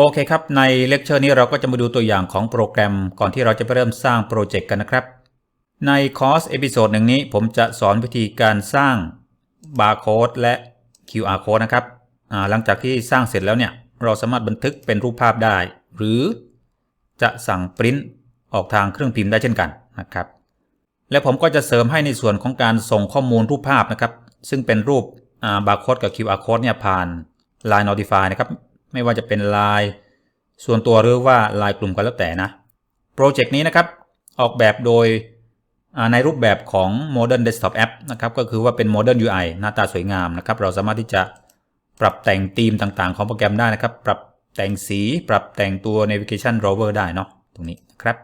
โอเคครับ ในเลคเชอร์นี้เราก็จะมาดูตัวอย่างของโปรแกรมก่อนที่เราจะไปเริ่มสร้างโปรเจกต์กันนะครับ ในคอร์สเอพิโซดหนึ่งนี้ผมจะสอนวิธีการสร้างบาร์โค้ดและ QR code นะครับหลังจากที่สร้างเสร็จแล้วเนี่ย เราสามารถบันทึกเป็นรูปภาพได้ หรือจะสั่งปริ้นออกทางเครื่องพิมพ์ได้เช่นกันนะครับ และผมก็จะเสริมให้ในส่วนของการส่งข้อมูลรูปภาพนะครับ ซึ่งเป็นรูปบาร์โค้ดกับ QR code เนี่ยผ่าน Line Notify นะครับ ไม่ว่าจะเป็น Line ส่วนตัวหรือว่า Line กลุ่มก็แล้วแต่นะโปรเจกต์นี้นะครับออกแบบโดยในรูปแบบของ Modern Desktop App นะครับก็คือว่าเป็น Modern UI หน้าตาสวยงามนะครับ เราสามารถที่จะปรับแต่งธีมต่างๆ ของโปรแกรมได้นะครับ ปรับแต่งสีปรับแต่งตัว Navigation Drawer ได้เนาะตรงนี้นะครับ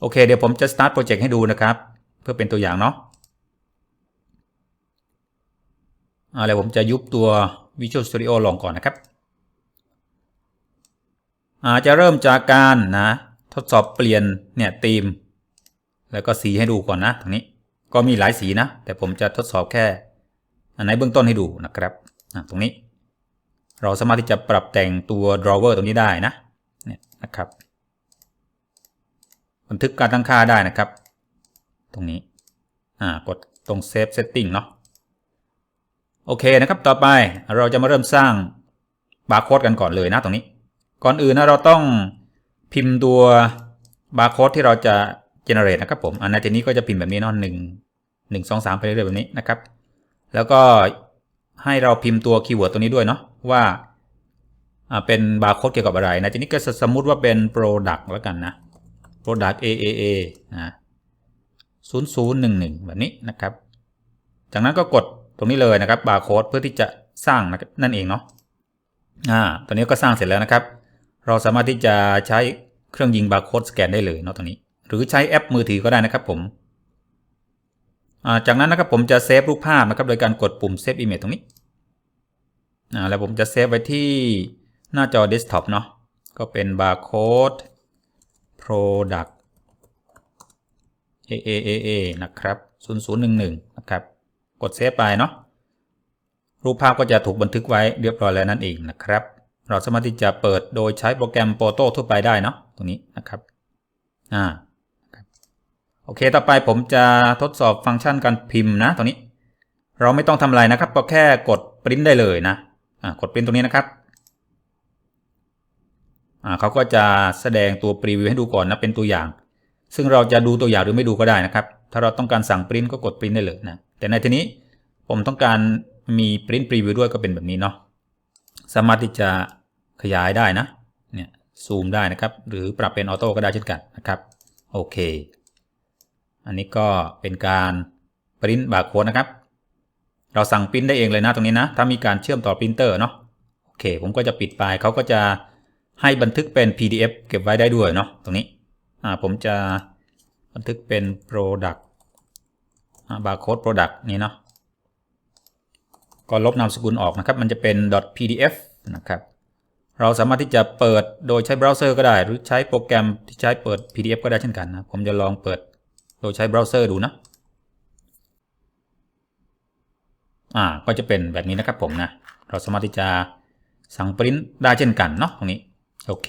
โอเค เดี๋ยวผมจะ start โปรเจกต์ให้ดูนะครับ เพื่อเป็นตัวอย่างเนาะอะไรผมจะยุบตัว Visual Studio ลงก่อนนะครับ อาจจะเริ่มจากการนะทดสอบเปลี่ยนเนี่ยธีม แล้วก็สีให้ดูก่อนนะตรงนี้ก็มีหลายสีนะ แต่ผมจะทดสอบแค่ อันไหนเบื้องต้นให้ดูนะครับตรงนี้ เราสามารถที่จะปรับแต่งตัว drawer ตรงนี้ได้นะเนี่ยนะครับบันทึกการตั้งค่าได้นะครับ ตรงนี้อ่ากดตรง save setting เนาะโอเคนะครับ ต่อไปเราจะมาเริ่มสร้างบาร์โค้ดกันก่อนเลยนะตรงนี้ ก่อนอื่นนะเราต้องพิมพ์ตัวบาร์โค้ดที่เราจะ generate นะครับผมอันในทีนี้ก็จะพิมพ์แบบนี้นาะหนึ่งหนึ่งสองสามไปเรื่อยๆแบบนี้นะครับ แล้วก็ให้เราพิมพ์ตัวคีย์เวิร์ดตัวนี้ด้วยเนาะว่าเป็นบาร์โค้ดเกี่ยวกับอะไร ในทีนี้ก็สมมุติว่าเป็น product แล้วกันนะ product AAA นะ0011 แบบนี้นะครับ จากนั้นก็กดตรงนี้เลยนะครับบาร์โค้ดเพื่อที่จะสร้างนั่นเองเนาะอ่าตอนนี้ก็สร้างเสร็จแล้วนะครับ เราสามารถที่จะใช้เครื่องยิงบาร์โค้ดสแกนได้เลยเนาะตรงนี้ หรือใช้แอปมือถือก็ได้นะครับผมจากนั้นนะครับผมจะเซฟรูปภาพนะครับโดยการกดปุ่ม Save Image ตรงนี้แล้วผมจะเซฟไว้ที่หน้าจอเดสก์ท็อปเนาะก็เป็นบาร์โค้ด product AAAA นะครับ 0011 นะครับ กดเซฟไปเนาะ รูปภาพก็จะถูกบันทึกไว้เรียบร้อยแล้วนั่นเองนะครับ เราสามารถที่จะเปิดโดยใช้โปรแกรม Photo ทั่วไปได้เนาะตรงนี้นะครับอ่าโอเค ต่อไปผมจะทดสอบฟังก์ชันการพิมพ์นะตรงนี้ เราไม่ต้องทำอะไรนะครับก็แค่กดปริ้นได้เลยนะอ่ากดปริ้นตรงนี้นะครับอ่าเขาก็จะแสดงตัวพรีวิวให้ดูก่อนนะเป็นตัวอย่าง ซึ่งเราจะดูตัวอย่างหรือไม่ดูก็ได้นะครับ ถ้าเราต้องการสั่งปริ้นก็กดปริ้นได้เลยนะแต่ในทีนี้ผมต้องการมีปริ้นพรีวิวด้วยก็เป็นแบบนี้เนาะสามารถที่จะ ขยายได้นะเนี่ยซูมได้นะครับ หรือปรับเป็นออโต้ก็ได้เช่นกันนะครับโอเค อันนี้ก็เป็นการปริ้นบาร์โค้ดนะครับ เราสั่งปริ้นได้เองเลยนะตรงนี้นะ ถ้ามีการเชื่อมต่อปรินเตอร์เนาะโอเค ผมก็จะปิดไปเขาก็จะให้บันทึกเป็น PDF เก็บไว้ได้ด้วยเนาะตรงนี้อ่าผมจะบันทึกเป็น product บาร์โค้ด product นี้เนาะก็ลบนามสกุลออกนะครับ มันจะเป็น .pdf นะครับ เราสามารถที่จะเปิดโดยใช้เบราว์เซอร์ก็ได้ หรือใช้โปรแกรมที่ใช้เปิด PDF ก็ได้เช่นกันนะ ผมจะลองเปิดโดยใช้เบราว์เซอร์ดูนะอ่าก็จะเป็นแบบนี้นะครับผมนะ เราสามารถที่จะสั่งปริ้นได้เช่นกันเนาะตรงนี้ โอเค